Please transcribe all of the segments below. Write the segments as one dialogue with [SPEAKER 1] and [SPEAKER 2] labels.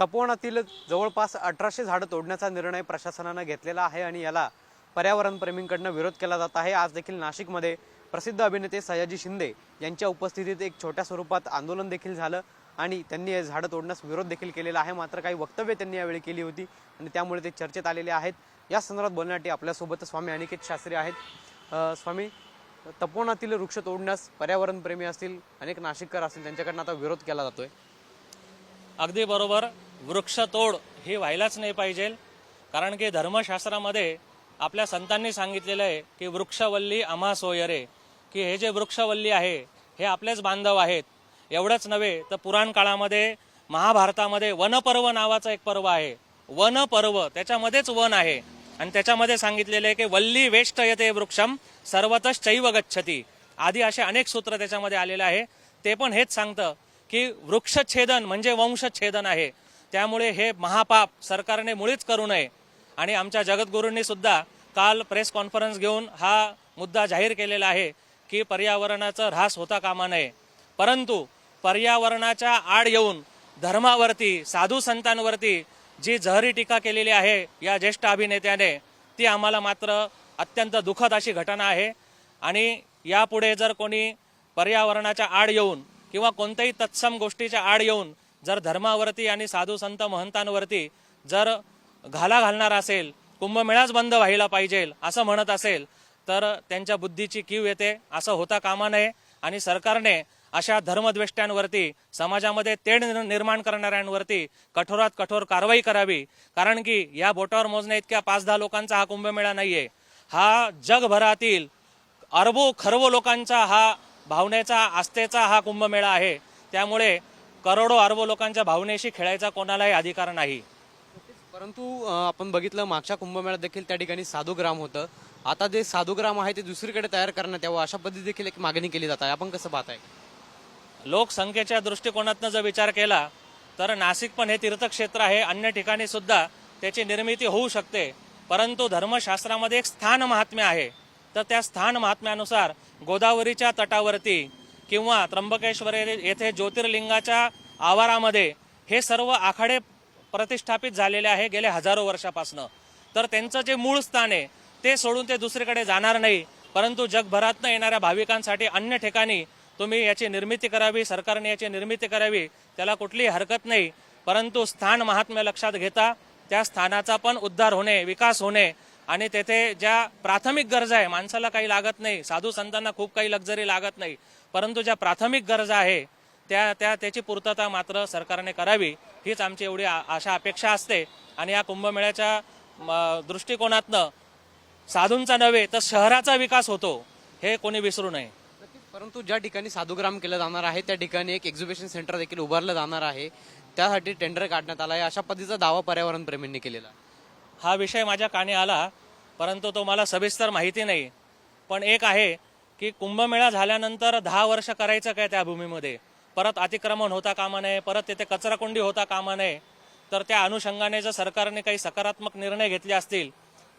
[SPEAKER 1] तपोवनातील जवळपास अठराशे झाडं तोडण्याचा निर्णय प्रशासनानं घेतलेला आहे आणि याला पर्यावरणप्रेमींकडनं विरोध केला जात आहे. आज देखील नाशिकमध्ये प्रसिद्ध अभिनेते सयाजी शिंदे यांच्या उपस्थितीत एक छोट्या स्वरूपात आंदोलन देखील झालं आणि त्यांनी झाडं तोडण्यास विरोध देखील केलेला आहे. मात्र काही वक्तव्य त्यांनी यावेळी केली होती आणि त्यामुळे ते चर्चेत आलेले आहेत. या संदर्भात बोलण्यासाठी आपल्यासोबत स्वामी अनिकेत शास्त्री आहेत. स्वामी तपोवनातील वृक्ष तोडण्यास पर्यावरणप्रेमी असतील अनेक नाशिककर असतील त्यांच्याकडनं आता विरोध केला जातोय.
[SPEAKER 2] अगदी बरोबर. वृक्षतोड हे व्हायलाच नाही पाहिजे. कारण की धर्मशास्त्रामध्ये आपल्या संतांनी सांगितलेलं आहे की वृक्षवल्ली आम्हा सोयरे की हे जे वृक्षवल्ली आहे हे आपलेच बांधव आहेत. एवढंच नव्हे तर पुराण काळामध्ये महाभारतामध्ये वनपर्व नावाचं एक पर्व आहे. वनपर्व त्याच्यामध्येच वन आहे. आणि त्याच्यामध्ये सांगितलेलं आहे की वल्ली वेष्ट येते वृक्षम सर्वतच चैव गच्छती. आधी असे अनेक सूत्र त्याच्यामध्ये आलेले आहे. ते पण हेच सांगतं की वृक्षछेदन म्हणजे वंशछेदन आहे. त्यामुळे हे महापाप सरकारने मुळीच करू नये. आणि आमच्या जगद्गुरूंनी सुद्धा काल प्रेस कॉन्फरन्स घेऊन हा मुद्दा जाहीर केलेला आहे की पर्यावरणाचा ऱ्हास होता कामा नये. परंतु पर्यावरणाच्या आड येऊन धर्मावरती साधू संतांवरती जी जहरी टीका केलेली आहे या ज्येष्ठ अभिनेत्याने ती आम्हाला मात्र अत्यंत दुःखद अशी घटना आहे. आणि यापुढे जर कोणी पर्यावरणाच्या आड येऊन किंवा कोणत्याही तत्सम गोष्टीच्या आड येऊन जर धर्मावरती आणि साधू संत महंतांवरती जर घाला घालणार असेल कुंभमेळाच बंद व्हायला पाहिजे असं म्हणत असेल तर त्यांच्या बुद्धीची कीव येते असं होता कामा नये. आणि सरकारने अशा धर्मद्वेष्ट्यांवरती समाजामध्ये तेढ निर्माण करणाऱ्यांवरती कठोरात कठोर कारवाई करावी. कारण की या बोटावर मोजण्या इतक्या पाच दहा लोकांचा हा कुंभमेळा नाहीये. हा जगभरातील अरबो खरबो लोकांचा हा भावनेचा आस्थेचा हा कुंभमेळा आहे. त्यामुळे करोडो अरबो लोकांच्या भावनेशी खेळायचा कोणालाही अधिकार नाही.
[SPEAKER 1] परंतु आपण बघितलं मागच्या कुंभमेळ्यात देखील त्या ठिकाणी साधूग्राम होतं. आता जे साधूग्राम आहे ते दुसरीकडे तयार करण्यात यावं अशा पद्धती देखील एक मागणी केली जात आहे. आपण कसं पाहताय?
[SPEAKER 2] लोकसंख्येच्या दृष्टिकोनातनं जर विचार केला तर नाशिक पण हे तीर्थक्षेत्र आहे. अन्य ठिकाणी सुद्धा त्याची निर्मिती होऊ शकते. परंतु धर्मशास्त्रामध्ये एक स्थान महात्म्य आहे. तर त्या स्थान महात्म्यानुसार गोदावरीच्या तटावरती किंवा त्र्यंबकेश्वर येथे ज्योतिर्लिंगाच्या आवारामध्ये हे सर्व आखाडे प्रतिष्ठापित झालेले आहे गेले हजारो वर्षापासनं. तर त्यांचं जे मूळ स्थान आहे ते सोडून ते दुसरीकडे जाणार नाही. परंतु जगभरातनं येणाऱ्या भाविकांसाठी अन्य ठिकाणी तुम्ही याची निर्मिती करावी सरकारने याची निर्मिती करावी त्याला कुठलीही हरकत नाही. परंतु स्थान महात्म्य लक्षात घेता त्या स्थानाचा पण उद्धार होणे विकास होणे आणि तेथे ज्या प्राथमिक गरजा आहे माणसाला काही लागत नाही साधू संतांना खूप काही लक्झरी लागत नाही परंतु ज्या प्राथमिक गरजा आहे त्या त्या त्याची पूर्तता मात्र सरकारने करावी हीच आमची एवढी आ- आशा अपेक्षा असते. आणि या कुंभमेळ्याच्या म, दृष्टिकोनातनं साधूंचा नव्हे तर शहराचा विकास होतो हे कोणी विसरू नये.
[SPEAKER 1] परंतु ज्या ठिकाणी साधूग्राम केलं जाणार आहे त्या ठिकाणी एक एक्झिबिशन सेंटर देखील उभारलं जाणार आहे. त्यासाठी टेंडर काढण्यात आला आहे. अशा पद्धतीचा दावा पर्यावरण प्रेमींनी केलेला
[SPEAKER 2] हा विषय माझ्या कानी आला परंतु तो मला सविस्तर माहिती नाही. पण एक आहे की कुंभमेळा झाल्यानंतर दहा वर्ष करायचं काय त्या भूमीमध्ये? परत अतिक्रमण होता कामा नये परत तिथे कचराकुंडी होता कामा नये. तर त्या अनुषंगाने जर सरकारने काही सकारात्मक निर्णय घेतले असतील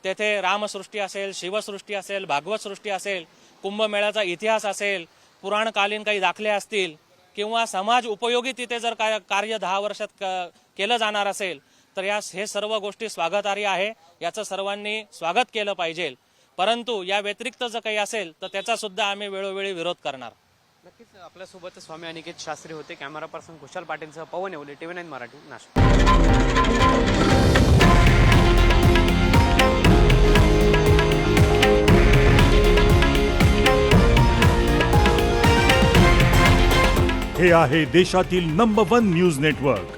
[SPEAKER 2] तेथे रामसृष्टी असेल शिवसृष्टी असेल भागवत सृष्टी असेल कुंभमेळ्याचा इतिहास असेल पुराणकालीन काही दाखले असतील किंवा समाज उपयोगी तिथे जर काय कार्य दहा वर्षात क- केलं जाणार असेल तर या हे सर्व गोष्टी स्वागतार्ह आहे. याचं सर्वांनी स्वागत केलं पाहिजे. परंतु या व्यतिरिक्त जर काही असेल तर त्याचा सुद्धा आम्ही वेळोवेळी विरोध करणार.
[SPEAKER 1] नक्कीच आपल्यासोबत स्वामी अनिकेत शास्त्री होते कॅमेरा पर्सन खुशाल पाटीलसह पवन येवले टीव्ही नाईन मराठी नाशिक.
[SPEAKER 3] हे आहे देशातील नंबर वन न्यूज नेटवर्क